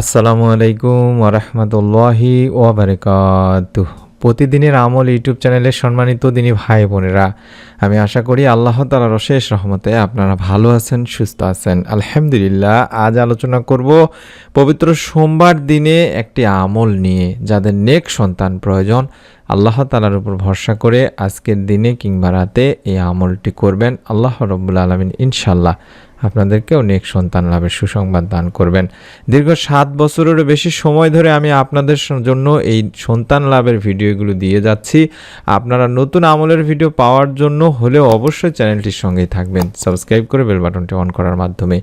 আসসালামু আলাইকুম ওরহমতুল্লাহি ওবরকাত প্রতিদিনের আমল ইউটিউব চ্যানেলের সম্মানিত দিনী ভাই বোনেরা, আমি আশা করি আল্লাহ তালার অশেষ রহমতে আপনারা ভালো আছেন, সুস্থ আছেন। আলহামদুলিল্লাহ, আজ আলোচনা করব পবিত্র সোমবার দিনে একটি আমল নিয়ে, যাদের নেক সন্তান প্রয়োজন। আল্লাহ তালার উপর ভরসা করে আজকের দিনে কিংবা রাতে এই আমলটি করবেন। আল্লাহ রব্বুল আলমিন ইনশাল্লাহ আপনাদেরকেও নেক সন্তান লাভের সুসংবাদ দান করবেন। দীর্ঘ সাত বছরেরও বেশি সময় ধরে আমি আপনাদের জন্য এই সন্তান লাভের ভিডিওগুলো দিয়ে যাচ্ছি। আপনারা নতুন আমলের ভিডিও পাওয়ার জন্য হলেও অবশ্যই চ্যানেলটির সঙ্গেই থাকবেন। সাবস্ক্রাইব করে বেল বাটনটি অন করার মাধ্যমে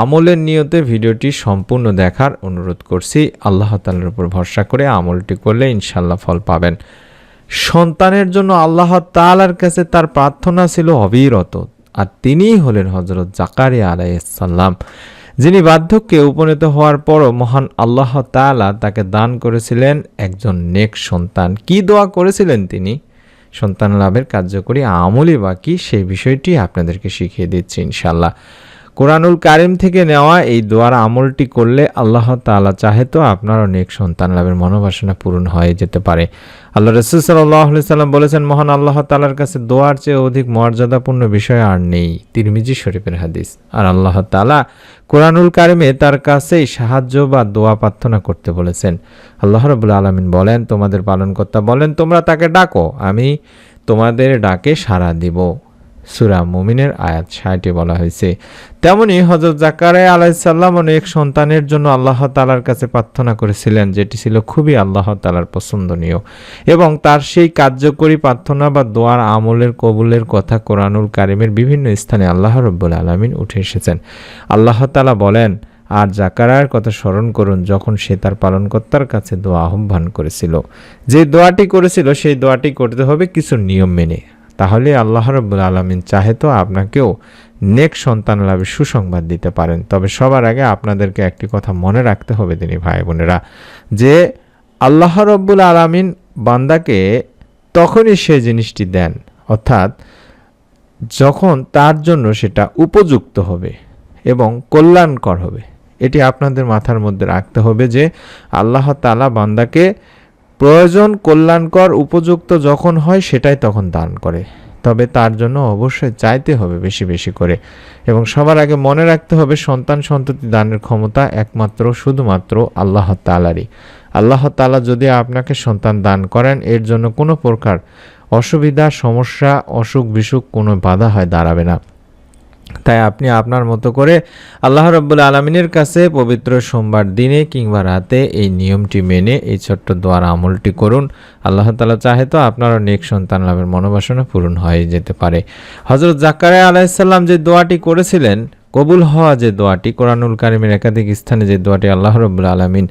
আমলের নিয়তে ভিডিওটি সম্পূর্ণ দেখার অনুরোধ করছি। আল্লাহ তালার উপর ভরসা করে আমলটি করলে ইনশাল্লাহ ফল পাবেন। সন্তানের জন্য আল্লাহ তাআলার কাছে তার প্রার্থনা ছিল অবিরত। আর তিনিই হলেন হজরত জাকারিয়া আলাইসাল্লাম যিনি বার্ধক্যে উপনীত হওয়ার পরও মহান আল্লাহ তালা তাকে দান করেছিলেন একজন নেক সন্তান। কি দোয়া করেছিলেন তিনি? সন্তান লাভের কার্যকরী আমলই বাকি সেই বিষয়টি আপনাদেরকে শিখিয়ে দিচ্ছি ইনশাল্লাহ কোরআনুল কারিম থেকে নেওয়া এই দোয়ার আমলটি করলে আল্লাহ তাআলা চাহে তো আপনার অনেক সন্তান লাভের মনোবাসনা পূরণ হয়ে যেতে পারে। আল্লাহ রসুল সাল্লাহ সাল্লাম বলেছেন, মহান আল্লাহ তালার কাছে দোয়ার চেয়ে অধিক মর্যাদাপূর্ণ বিষয় আর নেই। তিরমিজি শরীফের হাদিস। আর আল্লাহ তাআলা কোরআনুল কারিমে তার কাছেই সাহায্য বা দোয়া প্রার্থনা করতে বলেছেন। আল্লাহ রবুল্লা আলমিন বলেন, তোমাদের পালনকর্তা বলেন, তোমরা তাকে ডাকো, আমি তোমাদের ডাকে সাড়া দিব। সুরা মুমিনের আয়াত ষাটে বলা হয়েছে। তেমনি হজরত জাকারিয়া আলাইসাল্লাম অনেক সন্তানের জন্য আল্লাহ তালার কাছে প্রার্থনা করেছিলেন, যেটি ছিল খুবই আল্লাহ তালার পছন্দনীয়। এবং তার সেই কার্যকরী প্রার্থনা বা দোয়ার আমলের, কবুলের কথা কোরআনুল কারিমের বিভিন্ন স্থানে আল্লাহ রব্বুল আলমিন উঠে এসেছেন। আল্লাহ তালা বলেন, আর জাকারার কথা স্মরণ করুন যখন সে তার পালনকর্তার কাছে দোয়া আহ্বান করেছিল। যে দোয়াটি করেছিল, সেই দোয়াটি করতে হবে কিছু নিয়ম মেনে। তাহলে আল্লাহ রব্বুল আলমিন চাহে তো আপনাকেও নেক সন্তান লাভে সুসংবাদ দিতে পারেন। তবে সবার আগে আপনাদেরকে একটি কথা মনে রাখতে হবে তিনি ভাই বোনেরা, যে আল্লাহ রব্বুল আলমিন বান্দাকে তখনই সে জিনিসটি দেন, অর্থাৎ যখন তার জন্য সেটা উপযুক্ত হবে এবং কল্যাণকর হবে। এটি আপনাদের মাথার মধ্যে রাখতে হবে যে আল্লাহ তালা বান্দাকে প্রয়োজন কল্যাণকর উপযুক্ত যখন হয়, সেটাই তখন দান করে। তবে তার জন্য অবশ্যই চাইতে হবে বেশি বেশি করে। এবং সবার আগে মনে রাখতে হবে, সন্তান সন্ততি দানের ক্ষমতা একমাত্র, শুধুমাত্র আল্লাহ তালারই আল্লাহ তালা যদি আপনাকে সন্তান দান করেন, এর জন্য কোনো প্রকার অসুবিধা, সমস্যা অসুখ বিসুখ কোনো বাধা হয়, দাঁড়াবে না। তাই আপনি আপনার মতো করে আল্লাহ রব্বুল আলমিনের কাছে পবিত্র সোমবার দিনে কিংবা রাতে এই নিয়মটি মেনে, এই ছোট্ট দোয়ার আমলটি করুন। আল্লাহ তালা চাহে তো আপনারও নেক সন্তান লাভের মনোবাসনা পূরণ হয়ে যেতে পারে। হজরত জাকারিয়া আলাইসাল্লাম যে দোয়াটি করেছিলেন, কবুল হওয়া যে দোয়াটি, কোরআনুল কারিমের একাধিক স্থানে যে দোয়াটি আল্লাহ রব্বুল আলমিন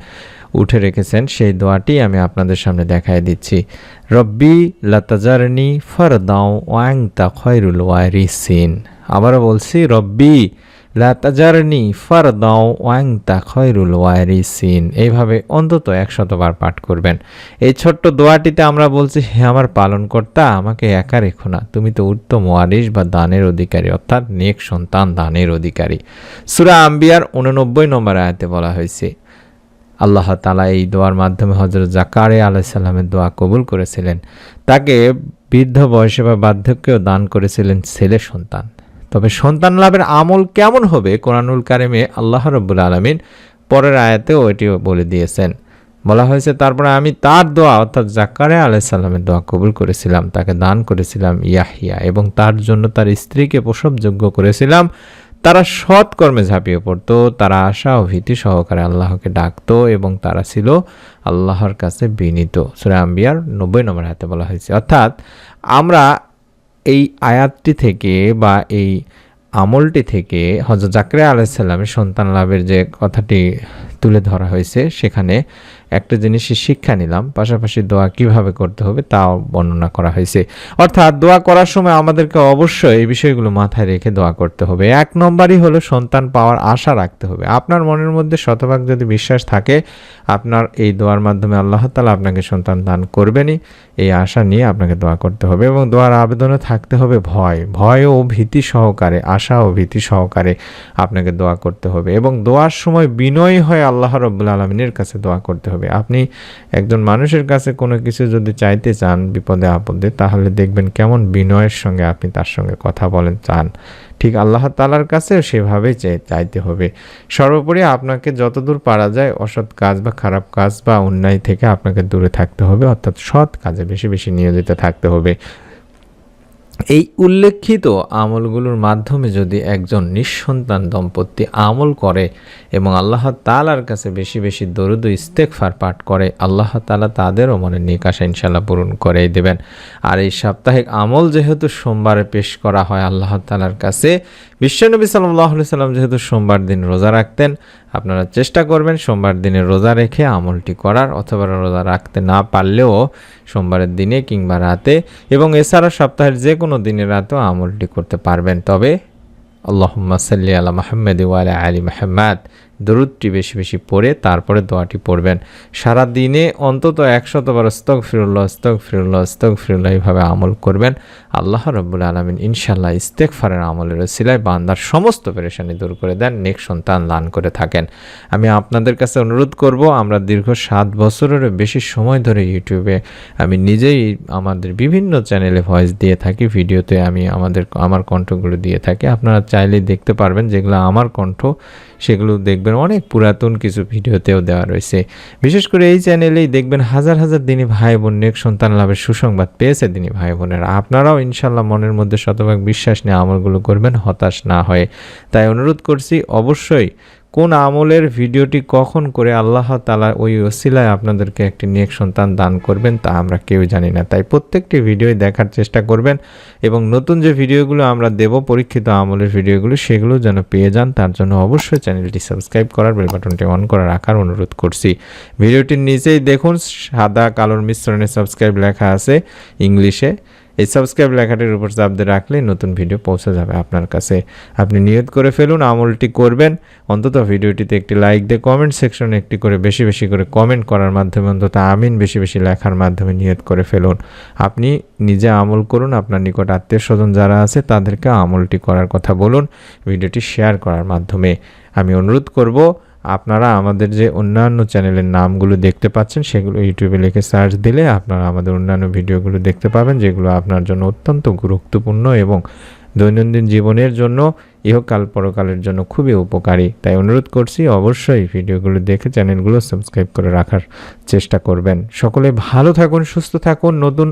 উঠে রেখেছেন, সেই দোয়াটি আমি আপনাদের সামনে দেখায় দিচ্ছি। রব্বি লাতাজারনি ফরদাও ওয়াং তা খয়রুল ওয়ারিসিন। আবারও বলছি, রব্বি লাতাজারনি ফরদাও ওয়াং তা খয়রুল ওয়ারিসিন। এইভাবে অন্তত একশতবার পাঠ করবেন। এই ছোট্ট দোয়াটিতে আমরা বলছি, হে আমার পালনকর্তা, আমাকে একা রেখো না। তুমি তো উত্তম ওয়ারিস বা দানের অধিকারী, অর্থাৎ নেক সন্তান, দানের অধিকারী। সুরা আম্বিয়ার উননব্বই নম্বর আয়াতে বলা হয়েছে আল্লাহ তালা এই দোয়ার মাধ্যমে হজরত জাকারে আলাইসাল্লামের দোয়া কবুল করেছিলেন। তাকে বৃদ্ধ বয়সে বা বার্ধক্যেও দান করেছিলেন ছেলে সন্তান। তবে সন্তান লাভের আমল কেমন হবে কোরআনুল কারিমে আল্লাহ রব্বুল আলমিন পরের আয়াতেও এটিও বলে দিয়েছেন। বলা হয়েছে, তারপরে আমি তার দোয়া অর্থাৎ জাকারে আলাইসাল্লামের দোয়া কবুল করেছিলাম, তাকে দান করেছিলাম ইয়াহিয়া এবং তার জন্য তার স্ত্রীকে প্রসবযোগ্য করেছিলাম। তারা সৎ কর্মে ঝাঁপিয়ে পড়তো, তারা আশা ও ভীতি সহকারে আল্লাহকে ডাকতো এবং তারা ছিল আল্লাহর কাছে বিনীত। সুরা আম্বিয়ার নব্বই নম্বর হাতে বলা হয়েছে। অর্থাৎ আমরা এই আয়াতটি থেকে বা এই আমলটি থেকে হজরত জাকরিয়া আলাইসাল্লামের সন্তান লাভের যে কথাটি তুলে ধরা হয়েছে, সেখানে একটা জিনিসের শিক্ষা নিলাম, পাশাপাশি দোয়া কীভাবে করতে হবে তাও বর্ণনা করা হয়েছে। অর্থাৎ দোয়া করার সময় আমাদেরকে অবশ্যই এই বিষয়গুলো মাথায় রেখে দোয়া করতে হবে। এক নম্বরই হলো সন্তান পাওয়ার আশা রাখতে হবে। আপনার মনের মধ্যে শতভাগ যদি বিশ্বাস থাকে, আপনার এই দোয়ার মাধ্যমে আল্লাহ তালা আপনাকে সন্তান দান করবেনই। এই আশা নিয়ে আপনাকে দোয়া করতে হবে এবং দোয়ার আবেদনে থাকতে হবে ভয়। ভয় ও ভীতি সহকারে, আশা ও ভীতি সহকারে আপনাকে দোয়া করতে হবে এবং দোয়ার সময় বিনয় হয়ে আল্লাহ রব্বুল আলমিনের কাছে দোয়া করতে হবে। আপনি একজন মানুষের কাছে কোনো কিছু যদি চাইতে চান বিপদে আপদে, তাহলে দেখবেন কেমন বিনয়ের সঙ্গে আপনি তার সঙ্গে কথা বলেন, চান। ঠিক আল্লাহ তালার কাছেও সেভাবেই চাইতে হবে। সর্বোপরি আপনাকে যতদূর পারা যায়, অসৎ কাজ বা খারাপ কাজ বা অন্যায় থেকে আপনাকে দূরে থাকতে হবে, অর্থাৎ সৎ কাজে বেশি বেশি নিয়োজিত থাকতে হবে। এই উল্লেখিত আমলগুলোর মাধ্যমে যদি একজন নিঃসন্তান দম্পতি আমল করে এবং আল্লাহ তালার কাছে বেশি বেশি দরুদ ইস্তেকফার পাঠ করে, আল্লাহ তালা তাদেরও মনে নিকাশা ইনশাল্লাহ পূরণ করেই দেবেন। আর এই সাপ্তাহিক আমল যেহেতু সোমবারে পেশ করা হয়, আল্লাহ তালার কাছে বিশ্বনবী সাল্লাহ সাল্লাম যেহেতু সোমবার দিন রোজা রাখতেন আপনারা চেষ্টা করবেন সোমবার দিনে রোজা রেখে আমলটি করার অথবা রোজা রাখতে না পারলেও সোমবারের দিনে কিংবা রাতে এবং এছাড়া সপ্তাহের যে কোনো দিনের রাতেও আমলটি করতে পারবেন। তবে আল্লাহম্মা সাল্লি আলা মাহমেদ ওয়ালা আলী মাহমাদ দরুদটি বেশি বেশি পড়ে, তারপরে দোয়াটি পড়বেন। সারা দিনে অন্তত একশতবার স্তক ফিরুল্লাহ স্তক ফিরুল্লাহ স্তক ফিরুল্লাহ এইভাবে আমল করবেন। আল্লাহ রব্বুল আলমিন ইনশাল্লাহ ইস্তেকফারের আমলের সিলাই বান্দার সমস্ত পেরেশানি দূর করে দেন, নেক সন্তান লান করে থাকেন। আমি আপনাদের কাছে অনুরোধ করব, আমরা দীর্ঘ সাত বছরেরও বেশি সময় ধরে ইউটিউবে আমি নিজেই আমাদের বিভিন্ন চ্যানেলে ভয়েস দিয়ে থাকি, ভিডিওতে আমি আমাদের, আমার কণ্ঠগুলো দিয়ে থাকি। আপনারা চাইলেই দেখতে পারবেন যেগুলো আমার কণ্ঠ সেগুলো দেখবেন। অনেক পুরাতন কিছু ভিডিওতেও দেওয়া রয়েছে। বিশেষ করে এই চ্যানেলেই দেখবেন হাজার হাজার দিনই ভাই বোন নেক সন্তান লাভের সুসংবাদ পেয়েছে দিনী ভাই বোনের আপনারাও ইনশাল্লাহ মনের মধ্যে শতভাগ বিশ্বাস নিয়ে আমলগুলো করবেন, হতাশ না হয়ে। তাই অনুরোধ করছি, অবশ্যই কোন আমলের ভিডিওটি কখন করে আল্লাহ তালা ওই ওসিলায় আপনাদেরকে একটি নেক সন্তান দান করবেন তা আমরা কেউ জানি না। তাই প্রত্যেকটি ভিডিওই দেখার চেষ্টা করবেন এবং নতুন যে ভিডিওগুলো আমরা দেব, পরীক্ষিত আমলের ভিডিওগুলো, সেগুলো যেন পেয়ে যান, তার জন্য অবশ্যই চ্যানেলটি সাবস্ক্রাইব করার বেল বাটনটি অন করে রাখার অনুরোধ করছি। ভিডিওটির নিচেই দেখুন, সাদা কালোর মিশ্রণে সাবস্ক্রাইব লেখা আছে ইংলিশে। এই সাবস্ক্রাইব লেখাটির উপর চাপ দিয়ে রাখলে নতুন ভিডিও পৌঁছে যাবে আপনার কাছে। আপনি নিয়ত করে ফেলুন, আমলটি করবেন। অন্তত ভিডিওটিতে একটি লাইক দিয়ে কমেন্ট সেকশনে একটি করে বেশি বেশি করে কমেন্ট করার মাধ্যমে অন্তত আমিন বেশি বেশি লেখার মাধ্যমে নিয়ত করে ফেলুন। আপনি নিজে আমল করুন, আপনার নিকট আত্মীয় স্বজন যারা আছে তাদেরকে আমলটি করার কথা বলুন ভিডিওটি শেয়ার করার মাধ্যমে। আমি অনুরোধ করব আপনারা আমাদের যে অন্যান্য চ্যানেলের নামগুলো দেখতে পাচ্ছেন, সেগুলো ইউটিউবে লিখে সার্চ দিলে আপনারা আমাদের অন্যান্য ভিডিওগুলো দেখতে পাবেন, যেগুলো আপনার জন্য অত্যন্ত গুরুত্বপূর্ণ এবং দৈনন্দিন জীবনের জন্য ইহকাল পরকালের জন্য খুবই উপকারী। তাই অনুরোধ করছি, অবশ্যই ভিডিওগুলো দেখে চ্যানেলগুলো সাবস্ক্রাইব করে রাখার চেষ্টা করবেন। সকলে ভালো থাকুন, সুস্থ থাকুন। নতুন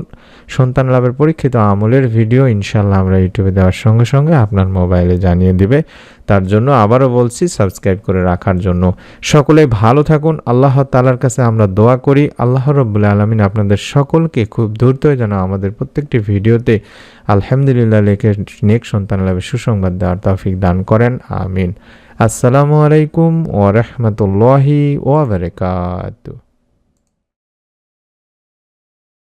সন্তান লাভের পরীক্ষিত আমলের ভিডিও ইনশাল্লাহ আমরা ইউটিউবে দেওয়ার সঙ্গে সঙ্গে আপনার মোবাইলে জানিয়ে দিবে। তার জন্য আবারও বলছি, সাবস্ক্রাইব করে রাখার জন্য। সকলে ভালো থাকুন, আল্লাহ তালার কাছে আমরা দোয়া করি। আল্লাহ রব্বুল্লা আলমিন আপনাদের সকলকে খুব দ্রুত যেন আমাদের প্রত্যেকটি ভিডিওতে আলহামদুলিল্লাহ লেখে নেক সন্তান লাভে সুসংবাদ দেওয়ার তৌফিক দান করেন। আমিন। আসসালামু আলাইকুম ওরহমতুল্লাহি ওবরকাত